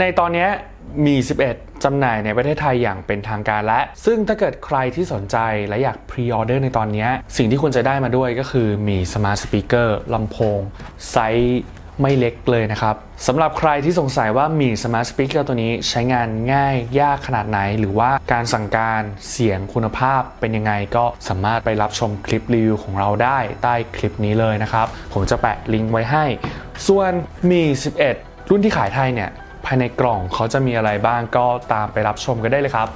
ในตอนนี้มี 11 จำหน่ายในประเทศไทยอย่างเป็นทางการและ ซึ่งถ้าเกิดใครที่สนใจและอยากพรีออเดอร์ในตอนนี้ สิ่งที่คุณจะได้มาด้วยก็คือมีสมาร์ทสปีกเกอร์ลำโพง ไซส์ไม่เล็กเลยนะครับสำหรับใครที่สงสัยว่ามีสมาร์ทสปีกเกอร์ตัวนี้ใช้งานง่ายยากขนาดไหน หรือว่าการสั่งการเสียงคุณภาพเป็นยังไงก็สามารถไปรับชมคลิปรีวิวของเราได้ใต้คลิปนี้เลยนะครับ ผมจะแปะลิงก์ไว้ให้ ส่วนมี 11 รุ่นที่ขายไทยเนี่ยายในกล่องเขาจะมีอะไรบ้างก็ตามไปรับชมกันได้เลยครับ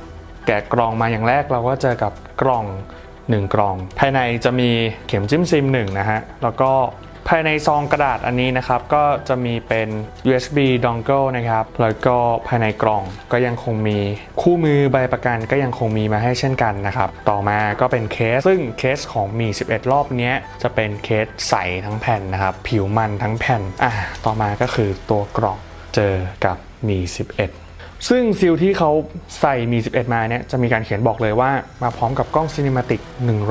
แกะกล่องมาอย่างแรกเราก็เจอกับกล่อง 1 กล่อง ภายในจะมีเข็มจิ้มซิม1นะฮะแล้วก็ภายในซองกระดาษอันนี้นะครับ ก็จะมีเป็น USB dongle นะครับ แล้วก็ภายในกล่องก็ยังคงมีคู่มือใบประกันก็ยังคงมีมาให้เช่นกันนะครับ ต่อมาก็เป็นเคส ซึ่งเคสของมี 11 รอบนี้จะเป็นเคสใสทั้งแผ่นนะครับ ผิวมันทั้งแผ่นอะต่อมาก็คือตัวกล่อง เจอกับมี 11 ซึ่งซิลที่เขาใส่มี 11 มาเนี่ยจะมีการเขียนบอกเลยว่ามาพร้อมกับกล้อง Cinematic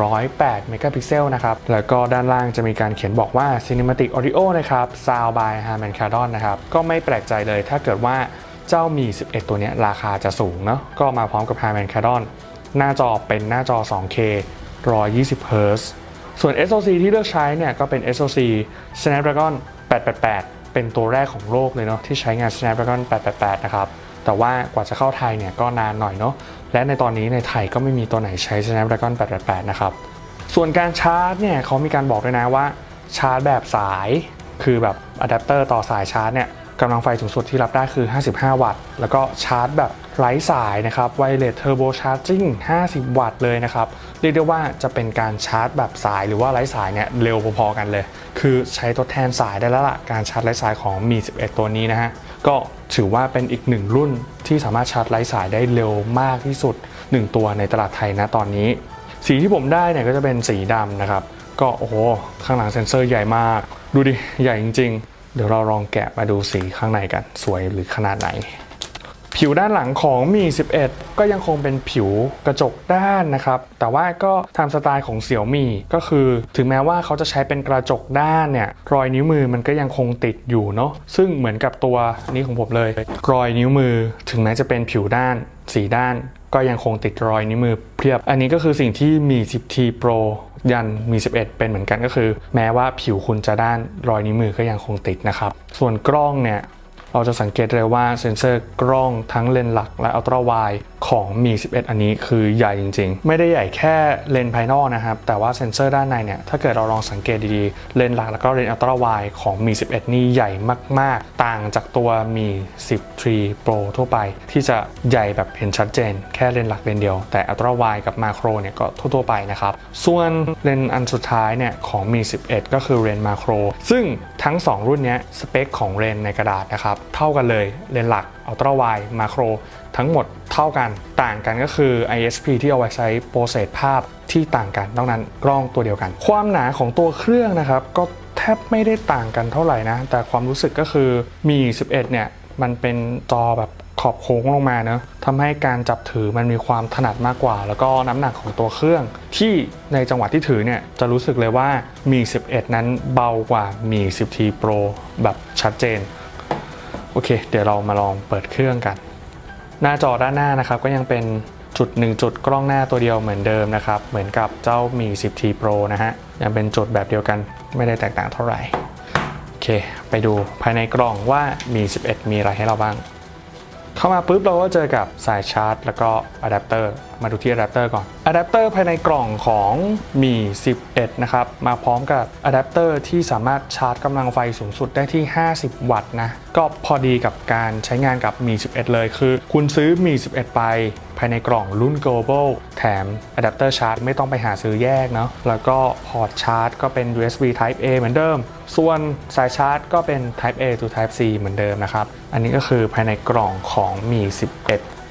108เมกะพิกเซลนะครับ แล้วก็ด้านล่างจะมีการเขียนบอกว่า Cinematic Audio นะครับ Sound by Harman Kardon นะครับ ก็ไม่แปลกใจเลยถ้าเกิดว่าเจ้ามี 11 ตัวเนี้ยราคาจะสูงเนาะก็มาพร้อมกับ Harman Kardon หน้าจอเป็นหน้าจอ 2K 120 Hz ส่วน SoC ที่เลือกใช้เนี่ยก็เป็น SoC Snapdragon 888 เป็นตัวแรกของโลกเลยเนาะที่ใช้งาน Snapdragon 888 นะครับ แต่ว่ากว่าจะเข้าไทยเนี่ยก็นานหน่อยเนาะและในตอนนี้ในไทยก็ไม่มีตัวไหนใช้ Snapdragon 888 นะครับ ส่วนการชาร์จเนี่ยเขามีการบอกด้วยนะว่าชาร์จแบบสายคือแบบอะแดปเตอร์ต่อสายชาร์จเนี่ยกำลังไฟสูงสุดที่รับได้คือ 55 วัตต์ แล้วก็ชาร์จแบบ ไร้สายนะครับ Wireless Turbo Charging 50 วัตต์เลยนะครับเรียกได้ว่าจะเป็นการชาร์จแบบสายหรือว่าไร้สายเนี่ยเร็วพอๆกันเลย คือใช้ทดแทนสายได้แล้วล่ะการชาร์จไร้สายของมี 11 ตัวนี้นะฮะก็ถือว่าเป็นอีกหนึ่งรุ่นที่สามารถชาร์จไร้สายได้เร็วมากที่สุด 1 ตัวในตลาดไทยนะตอนนี้ สีที่ผมได้เนี่ยก็จะเป็นสีดำนะครับก็โอ้โหข้างหลังเซ็นเซอร์ใหญ่มาก ดูดิใหญ่จริง ๆ เดี๋ยวเราลองแกะมาดูสีข้างในกัน สวยหรือขนาดไหน ผิวด้านหลังของมี 11 ก็ยังคงเป็นผิวกระจกด้านนะครับ แต่ว่าก็ตามสไตล์ของเสี่ยวมีก็คือถึงแม้ว่าเขาจะใช้เป็นกระจกด้านเนี่ย รอยนิ้วมือมันก็ยังคงติดอยู่เนาะซึ่งเหมือนกับตัวนี้ของผมเลย รอยนิ้วมือถึงแม้จะเป็นผิวด้านสีด้าน ก็ยังคงติดรอยนิ้วมือเพียบ อันนี้ก็คือสิ่งที่มี 10T Pro ยันมี 11 เป็นเหมือนกันก็คือ แม้ว่าผิวคุณจะด้านรอยนิ้วมือก็ยังคงติดนะครับ ส่วนกล้องเนี่ย เราจะสังเกตเลยว่าเซ็นเซอร์กล้องทั้งเลนส์หลักและอัลตร้าไวด์ ของมี 11 อันนี้คือใหญ่จริง ๆ ไม่ได้ใหญ่แค่เลนส์ภายนอกนะครับ แต่ว่าเซ็นเซอร์ด้านในเนี่ย ถ้าเกิดเราลองสังเกตดีๆ เลนส์หลักแล้วก็เลนส์อัลตร้าไวของมี 11 นี่ใหญ่มาก ๆ ต่างจากตัวมี 13 Pro ทั่วไป ที่จะใหญ่แบบเห็นชัดเจน แค่เลนส์หลักเลนส์เดียว แต่อัลตร้าไวกับมาโครเนี่ยก็ทั่วๆไปนะครับ ส่วนเลนส์อันสุดท้ายเนี่ยของมี 11 ก็คือเลนส์มาโคร ซึ่งทั้ง 2 รุ่นเนี้ยสเปคของเลนส์ในกระดาษนะครับเท่ากันเลยเลนส์หลักอัลตราไวมาโครทั้งหมดเท่ากันต่างกันก็คือ ISP ที่เอาไว้ใช้โปรเซสภาพที่ต่างกันนอกนั้นกล้องตัวเดียวกัน ความหนาของตัวเครื่องนะครับ ก็แทบไม่ได้ต่างกันเท่าไหร่นะ แต่ความรู้สึกก็คือมี 11 เนี่ย มันเป็นจอแบบขอบโค้งลงมาเนะทำให้การจับถือมันมีความถนัดมากกว่า แล้วก็น้ำหนักของตัวเครื่อง ที่ในจังหวะที่ถือเนี่ยจะรู้สึกเลยว่ามี 11 นั้นเบากว่ามี 10T Pro แบบชัดเจน โอเค เดี๋ยวเรามาลองเปิดเครื่องกัน หน้าจอด้านหน้านะครับก็ยังเป็นจุด 1 จุดกล้องหน้าตัวเดียวเหมือนเดิมนะครับ เหมือนกับเจ้ามี 10T Pro นะฮะ ยังเป็นจุดแบบเดียวกันไม่ได้แตกต่างเท่าไหร่ โอเค ไปดูภายในกล่องว่ามี 11 มีอะไรให้เราบ้าง เข้ามาปุ๊บเราก็เจอกับสายชาร์จ แล้วก็อะแดปเตอร์มาดูที่อะแดปเตอร์ก่อนอะแดปเตอร์ภายในกล่องของมี 11 นะครับ มาพร้อมกับอะแดปเตอร์ที่สามารถชาร์จกำลังไฟสูงสุดได้ที่ 50 วัตต์นะ ก็พอดีกับการใช้งานกับมี 11 เลยคือ คุณซื้อมี 11 ไป ภายในกล่องรุ่น global แถมอะแดปเตอร์ชาร์จไม่ต้องไปหาซื้อแยกเนาะแล้วก็พอร์ตชาร์จก็เป็น USB Type A เหมือนเดิม ส่วนสายชาร์จก็เป็น Type A to Type C เหมือนเดิมนะครับ อันนี้ก็คือภายในกล่องของมี 11